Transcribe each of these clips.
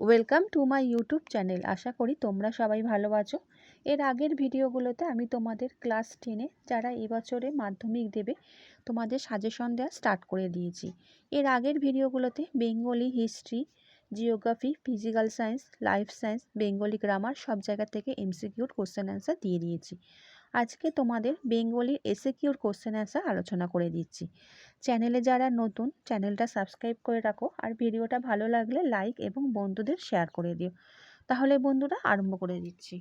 Welcome to my YouTube channel আশা করি তোমরা সবাই ভালো আছো। এর আগের ভিডিওগুলোতে আমি তোমাদের ক্লাস টেনে যারা এবছরে মাধ্যমিক দেবে, তোমাদের সাজেশন দেওয়া স্টার্ট করে দিয়েছি। এর আগের ভিডিওগুলোতে Bengali history geography physical science life science Bengali grammar সব জায়গা থেকে এমসিকিউর কোশ্চেন অ্যান্সার দিয়ে দিয়েছি। আজকে তোমাদের বেঙ্গলির এসএকিউর কোশ্চেন অ্যান্সার আলোচনা করে দিচ্ছি। চ্যানেলে যারা নতুন, চ্যানেলটা সাবস্ক্রাইব করে রাখো আর ভিডিওটা ভালো লাগলে লাইক এবং বন্ধুদের শেয়ার করে দিও। তাহলে বন্ধুরা আরম্ভ করে দিচ্ছি।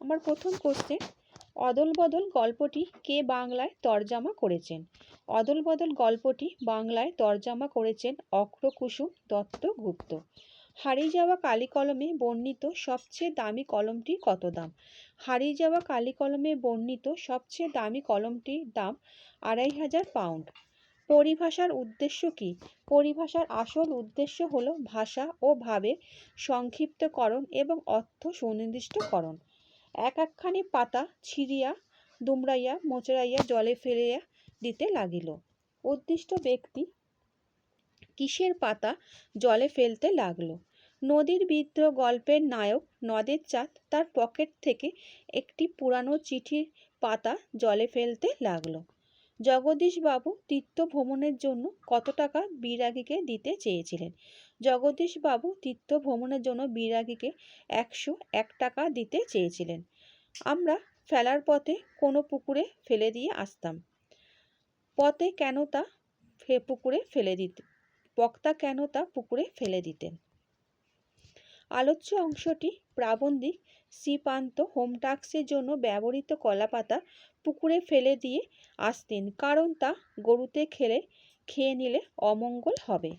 আমার প্রথম কোশ্চেন, অদল বদল গল্পটি কে বাংলায় তরজামা করেছেন? অদল বদল গল্পটি বাংলায় তর্জমা করেছেন অক্রকুসুম দত্ত গুপ্ত। হারিয়ে যাওয়া কালি কলমে বর্ণিত সবচেয়ে দামি কলমটি কত দাম? হারিয়ে যাওয়া কালি কলমে বর্ণিত সবচেয়ে দামি কলমটির দাম আড়াই হাজার পাউন্ড। পরিভাষার উদ্দেশ্য কি? পরিভাষার আসল উদ্দেশ্য হল ভাষা ও ভাবের সংক্ষিপ্তকরণ এবং অর্থ সুনির্দিষ্টকরণ। এক একখানি পাতা ছিঁড়িয়া, দুমড়াইয়া, মোচড়াইয়া, জলে ফেলিয়া দিতে লাগিল। উদ্দিষ্ট ব্যক্তি কিসের পাতা জলে ফেলতে লাগল? নদীর বিদ্রোহ গল্পের নায়ক নদের চাঁদ তার পকেট থেকে একটি পুরানো চিঠির পাতা জলে ফেলতে লাগল। জগদীশবাবু তীর্থ ভ্রমণের জন্য কত টাকা বিরাগীকে দিতে চেয়েছিলেন? জগদীশবাবু তীর্থ ভ্রমণের জন্য বিরাগীকে একশো এক টাকা দিতে চেয়েছিলেন। আমরা ফেলার পথে কোনো পুকুরে ফেলে দিয়ে আসতাম। পথে কেন তা পুকুরে ফেলে দিতে, বক্তা কেন তা পুকুরে ফেলে দিতেন? আলোচ্য অংশটি প্রাবন্ধিক শ্রীপান্ত হোম টাস্কের জন্য ব্যবহৃত কলাপাতা পুকুরে ফেলে দিয়ে আসতেন, কারণ তা গরুতে খেলে, খেয়ে নিলে অমঙ্গল হবে।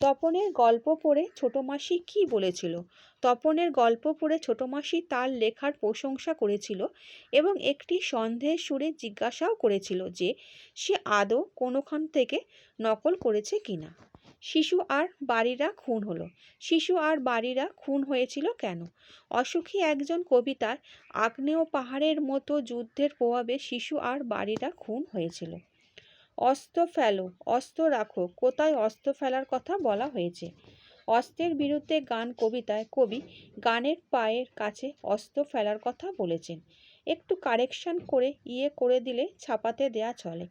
তপনের গল্প পড়ে ছোট মাসি কী বলেছিল? তপনের গল্প পড়ে ছোট মাসি তার লেখার প্রশংসা করেছিল এবং একটি সন্দেহের সুরে জিজ্ঞাসাও করেছিল যে সে আদৌ কোনোখান থেকে নকল করেছে কিনা। শিশু আর বাড়িরা খুন হলো। শিশু আর বাড়িরা খুন হয়েছিল কেন? অসুখী একজন কবিতার আগ্নেয় পাহাড়ের মতো যুদ্ধের প্রভাবে শিশু আর বাড়িরা খুন হয়েছিল। অস্ত্র ফেলো, অস্ত্র রাখো, কোথায় অস্ত্র ফেলার কথা বলা হয়েছে? অস্ত্রের বিরুদ্ধে গান কবিতায় কবি গানের পায়ের কাছে অস্ত্র ফেলার কথা বলেছেন। একটু কারেকশন করে ইয়ে করে দিলে ছাপাতে দেয়া চলে।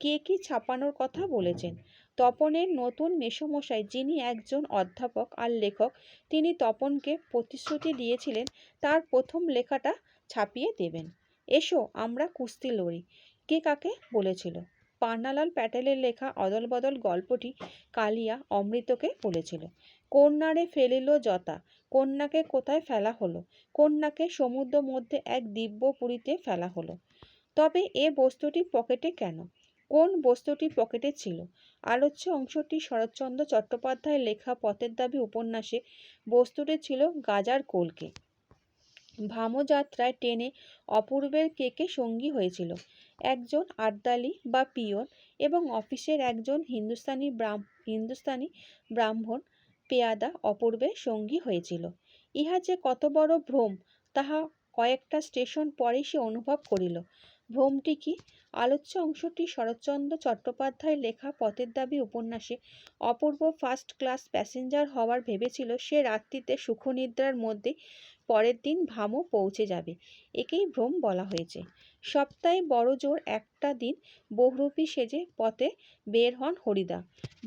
কে কি ছাপানোর কথা বলেছেন? তপনের নতুন মেসমশাই যিনি একজন অধ্যাপক আর লেখক, তিনি তপনকে প্রতিশ্রুতি দিয়েছিলেন তার প্রথম লেখাটা ছাপিয়ে দেবেন। এসো, আমরা কুস্তি লড়ি। কে কাকে বলেছিল? পান্নালাল প্যাটেলের লেখা অদল বদল গল্পটি কালিয়া অমৃতকে বলেছিল। কন্যারে ফেলিল যতা কন্যাকে কোথায় ফেলা হলো? কন্যাকে সমুদ্র মধ্যে এক দিব্য পুরীতে ফেলা হলো। তবে এ বস্তুটি পকেটে কেন? কোন বস্তুটি পকেটে ছিল? আলোচ্য অংশটি শরৎচন্দ্র চট্টোপাধ্যায়ের লেখা পথের দাবি উপন্যাসে বস্তুটি ছিল গাজার কোলকে। ভামযাত্রায় টেনে অপূর্বের কেকে সঙ্গী হয়েছিল? একজন আর্দালি বা পিয়ন এবং অফিসের একজন হিন্দুস্তানি ব্রাহ্ম হিন্দুস্তানি ব্রাহ্মণ পেয়াদা অপূর্বের সঙ্গী হয়েছিল। ইহা যে কত বড় ভ্রম, তাহা কয়েকটা স্টেশন পরে সে অনুভব করিল। ভ্রমটি কি? আলোচ্য অংশটি শরৎচন্দ্র চট্টোপাধ্যায়ের লেখা পথের দাবি উপন্যাসে। অপূর্ব ফার্স্ট ক্লাস প্যাসেঞ্জার হওয়ার ভেবেছিল সে রাত্রিতে সুখনিদ্রার মধ্যে পরের দিন ভামও পৌঁছে যাবে। একেই ভ্রম বলা হয়েছে। সপ্তাহে বড় জোর একটা দিন বহুরূপী সেজে পথে বের হন হরিদা।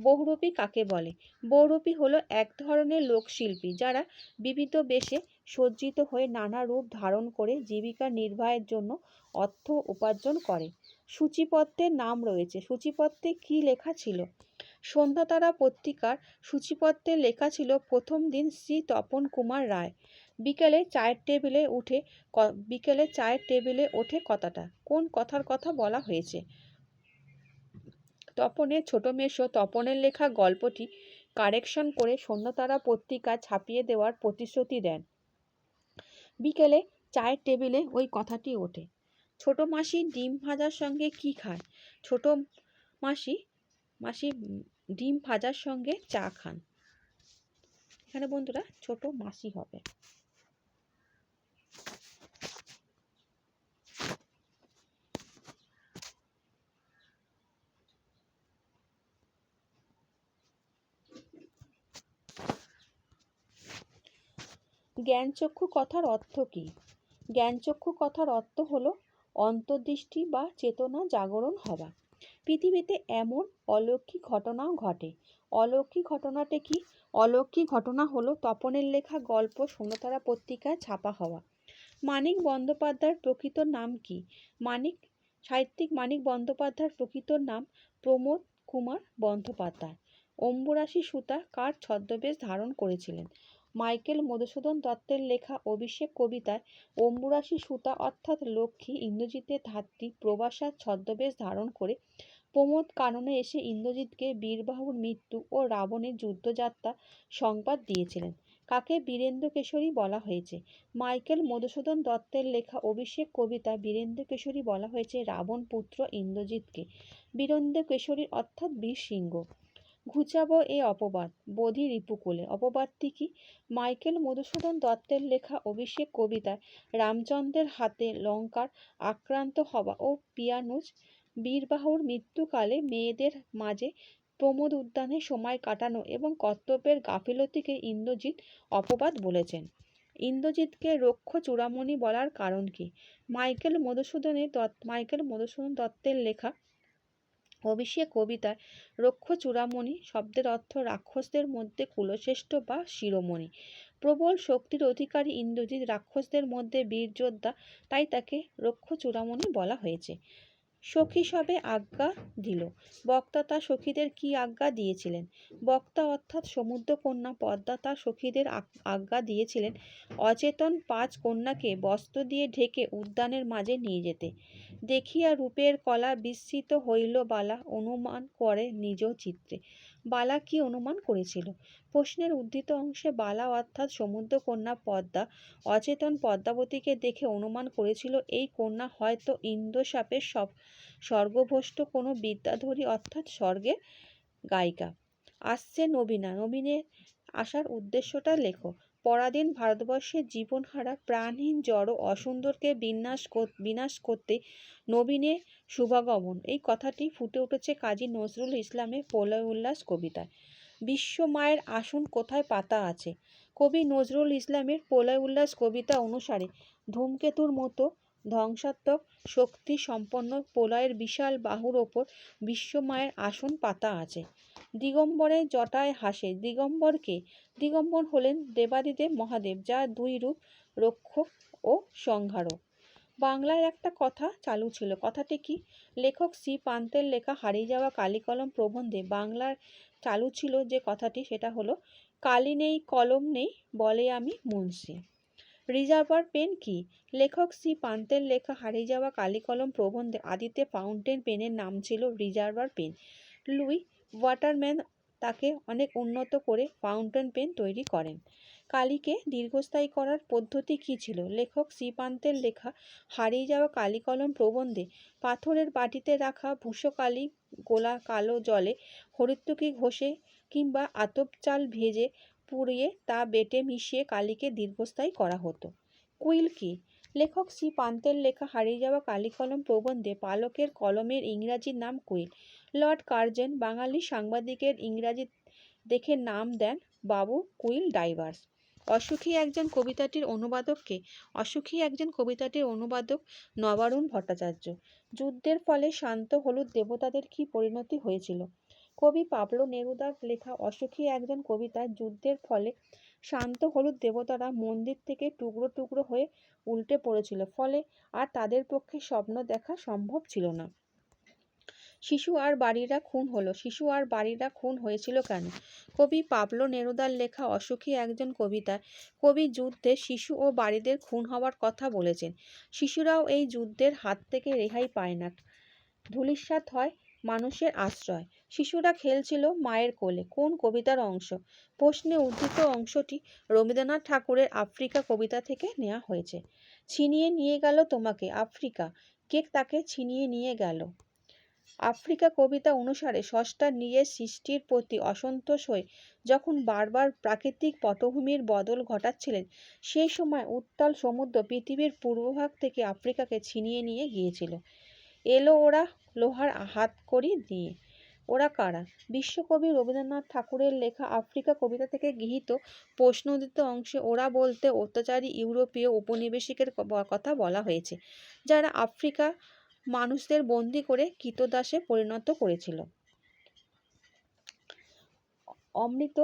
বহুরূপী কাকে বলে? বহুরূপী হলো এক ধরনের লোকশিল্পী যারা বিবিধ বেশে সজ্জিত হয়ে নানা রূপ ধারণ করে জীবিকা নির্বাহের জন্য অর্থ উপার্জন করে। সূচিপত্রের নাম রয়েছে। সূচিপত্রে কি লেখা ছিল? সন্ধ্যাতারা পত্রিকার সূচিপত্রে লেখা ছিল, প্রথম দিন শ্রী তপন কুমার রায়। বিকেলে চায়ের টেবিলে উঠে বিকেলে চায়ের টেবিলে ওঠে কথাটা। কোন কথার কথা বলা হয়েছে? তপনের ছোট মেশো তপনের লেখা গল্পটি কারেকশন করে সন্ধ্যাতারা পত্রিকা ছাপিয়ে দেওয়ার প্রতিশ্রুতি দেন। বিকেলে চায়ের টেবিলে ওই কথাটি ওঠে। ছোট মাসি ডিম ভাজার সঙ্গে কি খায়? ছোট মাসি মাসি ডিম ভাজার সঙ্গে চা খান। এখানে বন্ধুরা, ছোট মাসি হবে। জ্ঞানচক্ষু কথার অর্থ কী? জ্ঞানচক্ষু কথার অর্থ হলো অন্তর্দৃষ্টি বা চেতনা জাগরণ হওয়া। পৃথিবীতে এমন অলৌকিক ঘটনাও ঘটে। অলৌকিক ঘটনাটি কি? অলৌকিক ঘটনা হলো তপনের লেখা গল্প সুনতারা পত্রিকায় ছাপা হওয়া। মানিক বন্দ্যোপাধ্যায়ের প্রকৃত নাম কি? মানিক, সাহিত্যিক মানিক বন্দ্যোপাধ্যায়ের প্রকৃত নাম প্রমোদ কুমার বন্দ্যোপাধ্যায়। অম্বুরাশি সুতা কার ছদ্মবেশ ধারণ করেছিলেন? মাইকেল মধুসূদন দত্তের লেখা অভিষেক কবিতায় অম্বুরাশি সুতা অর্থাৎ লক্ষ্মী ইন্দ্রজিতের ধাত্রী প্রবাসার ছদ্মবেশ ধারণ করে প্রমোদ কাননে এসে ইন্দ্রজিৎকে বীরবাহুর মৃত্যু ও রাবণের যুদ্ধযাত্রা সংবাদ দিয়েছিলেন। কাকে? বীরেন্দ্র কেশরী বলা হয়েছে। মাইকেল মধুসূদন দত্তের লেখা অভিষেক কবিতা বীরেন্দ্র কেশরী বলা হয়েছে রাবণ পুত্র ইন্দ্রজিৎকে। বীরেন্দ্র কেশরী অর্থাৎ বীর সিংহ ঘুচাবো এ অপবাদ। বোধি রিপুকুলে অপবাদটি কি? মাইকেল মধুসূদন দত্তের লেখা অভিষেক কবিতায় রামচন্দ্রের হাতে লঙ্কার আক্রান্ত হওয়া ও পিয়ানুজ বীরবাহুর মৃত্যুকালে মেয়েদের মাঝে প্রমোদ উদ্যানে সময় কাটানো এবং কর্তব্যের গাফিলতিকে ইন্দ্রজিৎ অপবাদ বলেছেন। ইন্দ্রজিৎকে রক্ষ চূড়ামণি বলার কারণ কি? মাইকেল মধুসূদনের দত্ত মাইকেল মধুসূদন দত্তের লেখা অভিষেক কবিতায় রক্ষ চূড়ামণি শব্দের অর্থ রাক্ষসদের মধ্যে কুলশ্রেষ্ঠ বা শিরোমণি। প্রবল শক্তির অধিকারী ইন্দ্রজিৎ রাক্ষসদের মধ্যে বীর যোদ্ধা, তাই তাকে রক্ষ চূড়ামণি বলা হয়েছে। সখী সবে আজ্ঞা দিল। বক্তা তার সখীদের কি আজ্ঞা দিয়েছিলেন? বক্তা অর্থাৎ সমুদ্রকন্যা পদ্মা তার সখীদের আজ্ঞা দিয়েছিলেন অচেতন পাঁচ কন্যাকে বস্ত্র দিয়ে ঢেকে উদ্যানের মাঝে নিয়ে যেতে। দেখিয়া রূপের কলা বিস্মিত হইল বালা অনুমান করে নিজ চিত্রে। বালা কি অনুমান করেছিল? প্রশ্নের উদ্ধৃত অংশে বালা অর্থাৎ সমুদ্রকন্যা পদ্মা অচেতন পদ্মাবতীকে দেখে অনুমান করেছিল, এই কন্যা হয়তো ইন্দ্রসাপের সব স্বর্গভ্রষ্ট কোনো বিদ্যাধরী অর্থাৎ স্বর্গের গায়িকা। আসছে নবীনা, নবীনের আসার উদ্দেশ্যটা লেখো। পরাধীন ভারতবর্ষের জীবনহারা, প্রাণহীন, জড়, অসুন্দরকে বিনাশ বিনাশ করতে নবীনের শুভাগমন এই কথাটি ফুটে উঠেছে কাজী নজরুল ইসলামের প্রলয় উল্লাস কবিতায়। বিশ্ব মায়ের আসন কোথায় পাতা আছে? কবি নজরুল ইসলামের প্রলয় উল্লাস কবিতা অনুসারে ধূমকেতুর মতো ধ্বংসাত্মক শক্তি সম্পন্ন প্রলয়ের বিশাল বাহুর ওপর বিশ্বমায়ের আসন পাতা আছে। দিগম্বরের জটায় হাসে। দিগম্বরকে, দিগম্বর হলেন দেবাদিদেব মহাদেব, যা দুই রূপ, রক্ষক ও সংহারক। বাংলায় একটা কথা চালু ছিল। কথাটি কি? লেখক সি পান্তের লেখা হারিয়ে যাওয়া কালিকলম প্রবন্ধে বাংলার চালু ছিল যে কথাটি, সেটা হলো, কালি নেই, কলম নেই, বলে আমি মুন্সি। রিজার্ভার পেন কি? লেখক সি পান্তের লেখা হারিয়ে যাওয়া কালিকলম প্রবন্ধে আদিতে ফাউন্টেন পেনের নাম ছিল রিজার্ভার পেন। লুই ওয়াটারম্যান তাকে অনেক উন্নত করে ফাউন্টেন পেন তৈরি করেন। কালিকে দীর্ঘস্থায়ী করার পদ্ধতি কী ছিল? লেখক শ্রীপান্তের লেখা, হারিয়ে যাওয়া কালি কলম প্রবন্ধে, পাথরের বাটিতে রাখা ভূষো কালি গোলা কালো জলে হরিত্বকি ঘষে কিংবা আতপ চাল ভেজে পুড়িয়ে তা বেটে মিশিয়ে কালিকে দীর্ঘস্থায়ী করা হতো। কুইল কি? লেখক শ্রী পান্তের লেখা হারিয়ে যাওয়া কালি কলম প্রবন্ধে পালকের কলমের ইংরাজির নাম কুইল। লর্ড কার্জন, বাঙালি সাংবাদিকের ইংরাজি দেখে নাম দেন বাবু কুইল ডাইভার্স। অসুখী একজন কবিতাটির অনুবাদককে অসুখী একজন কবিতাটির অনুবাদক নবারুণ ভট্টাচার্য। যুদ্ধের ফলে শান্ত হলুদ দেবতাদের কি পরিণতি হয়েছিল? কবি পাবলো নেরুদার লেখা অসুখী একজন কবিতা যুদ্ধের ফলে শান্ত হলুদ দেবতারা মন্দির থেকে টুকরো টুকরো হয়ে উল্টে পড়েছিল, ফলে আর তাদের পক্ষে স্বপ্ন দেখা সম্ভব ছিল না। শিশু আর বাড়িরা খুন হলো। শিশু আর বাড়িরা খুন হয়েছিল কেন? কবি পাবলো নেরুদার লেখা অসুখী একজন কবিতায়। কবি যুদ্ধে শিশু ও বাড়িদের খুন হওয়ার কথা বলেছেন। শিশুরাও এই যুদ্ধের হাত থেকে রেহাই পায় না। ধুলিস্বাত হয় মানুষের আশ্রয়। শিশুরা খেলছিল মায়ের কোলে। কোন কবিতার অংশ? প্রশ্নে উদ্ধৃত অংশটি রবীন্দ্রনাথ ঠাকুরের আফ্রিকা কবিতা থেকে নেওয়া হয়েছে। ছিনিয়ে নিয়ে গেল তোমাকে, আফ্রিকা। কে তাকে ছিনিয়ে নিয়ে গেল? আফ্রিকা কবিতা অনুসারে ষষ্ঠা নিজের সৃষ্টির প্রতি অসন্তোষ হয়ে যখন বারবার প্রাকৃতিক পটভূমির বদল ঘটাচ্ছিলেন, সেই সময় উত্তাল সমুদ্র পৃথিবীর পূর্বভাগ থেকে আফ্রিকাকে ছিনিয়ে নিয়ে গিয়েছিল। এলো ওরা লোহার হাত করি দিয়ে। ওরা কারা? বিশ্বকবি রবীন্দ্রনাথ ঠাকুরের লেখা আফ্রিকা কবিতা থেকে গৃহীত প্রশ্নোদিত অংশে ওরা বলতে অত্যাচারী ইউরোপীয় উপনিবেশিকের কথা বলা হয়েছে, যারা আফ্রিকা মানুষদের বন্দি করে কৃতদাসে পরিণত করেছিল। অমৃত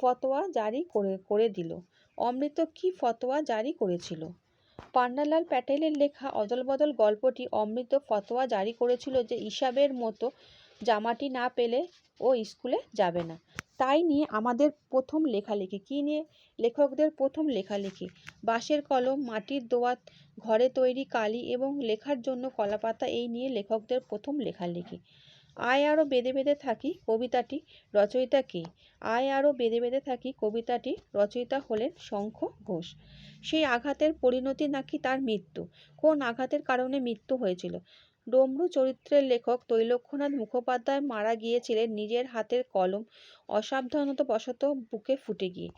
ফতোয়া জারি করে করে দিল। অমৃত কি ফতোয়া জারি করেছিল? পান্নালাল প্যাটেলের লেখা অদলবদল গল্পটি অমৃত ফতোয়া জারি করেছিল যে হিসাবের মতো জামাটি না পেলে ও স্কুলে যাবে না। তাই নিয়ে আমাদের প্রথম লেখালেখি। কী নিয়ে? লেখকদের প্রথম লেখালেখি। বাঁশের কলম, মাটির দোয়াত, ঘরে তৈরি কালি এবং লেখার জন্য কলাপাতা এই নিয়ে লেখকদের প্রথম লেখালেখি। আয় আরও বেঁধে বেঁধে থাকি কবিতাটি, রচয়িতা কে? আয় আরও বেঁধে বেঁধে থাকি কবিতাটি, রচয়িতা হলেন শঙ্খ ঘোষ। সেই আঘাতের পরিণতি নাকি তার মৃত্যু? কোন আঘাতের কারণে মৃত্যু হয়েছিল? ডমরু চরিত্রের লেখক তৈলক্ষ্যনাথ মুখোপাধ্যায় মারা গিয়েছিলেন নিজের হাতের কলম অসাবধানতাবশত বুকে ফুটে গিয়ে।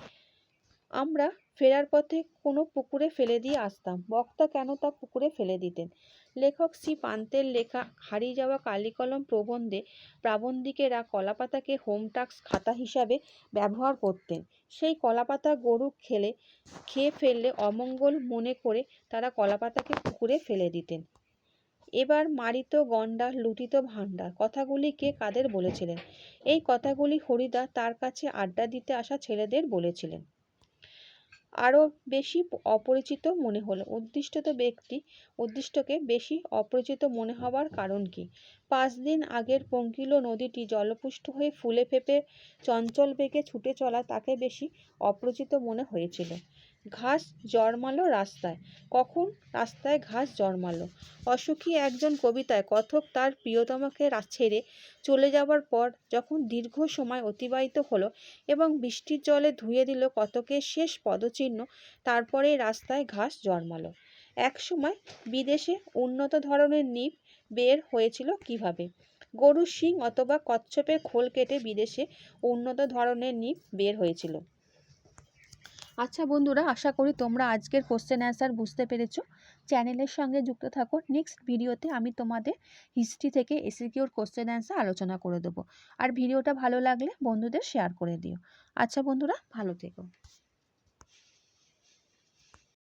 আমরা ফেরার পথে কোনো পুকুরে ফেলে দিয়ে আসতাম। বক্তা কেন তা পুকুরে ফেলে দিতেন? লেখক শ্রী পান্তের লেখা হারিয়ে যাওয়া কালিকলম প্রবন্ধে প্রাবন্ধিকেরা কলাপাতাকে হোম টাস্ক খাতা হিসাবে ব্যবহার করতেন। সেই কলাপাতা গরু খেলে, খেয়ে ফেললে অমঙ্গল মনে করে তারা কলাপাতাকে পুকুরে ফেলে দিতেন। এবার মারিত গণ্ডা, লুটিত ভাণ্ডার, কথাগুলি কে কাদের বলেছিলেন? এই কথাগুলি হরিদা তার কাছে আড্ডা দিতে আসা ছেলেদের বলেছিলেন। আরও বেশি অপরিচিত মনে হলো। উদ্দিষ্ট ব্যক্তি, উদ্দিষ্টকে বেশি অপরিচিত মনে হওয়ার কারণ কি? পাঁচ দিন আগের পঙ্কিল নদীটি জলপুষ্ট হয়ে ফুলে ফেঁপে চঞ্চল বেগে ছুটে চলা তাকে বেশি অপরিচিত মনে হয়েছিল। ঘাস জন্মালো রাস্তায়। কখন রাস্তায় ঘাস জন্মালো? অসুখী একজন কবিতায় কথক তার প্রিয়তমাকে ছেড়ে চলে যাওয়ার পর যখন দীর্ঘ সময় অতিবাহিত হলো এবং বৃষ্টির জলে ধুয়ে দিল কতকের শেষ পদচিহ্ন, তারপরে রাস্তায় ঘাস জন্মালো। একসময় বিদেশে উন্নত ধরনের নিপ বের হয়েছিল কীভাবে? গরুর শিং অথবা কচ্ছপের খোল কেটে বিদেশে উন্নত ধরনের নিপ বের হয়েছিল। আচ্ছা বন্ধুরা, আশা করি তোমরা আজকের কোশ্চেন অ্যান্সার বুঝতে পেরেছ। চ্যানেলের সঙ্গে যুক্ত থাকো। নেক্সট ভিডিওতে আমি তোমাদের হিস্ট্রি থেকে এসিকিউর কোশ্চেন অ্যান্সার আলোচনা করে দেবো। আর ভিডিওটা ভালো লাগলে বন্ধুদের শেয়ার করে দিও। আচ্ছা বন্ধুরা, ভালো থেকো।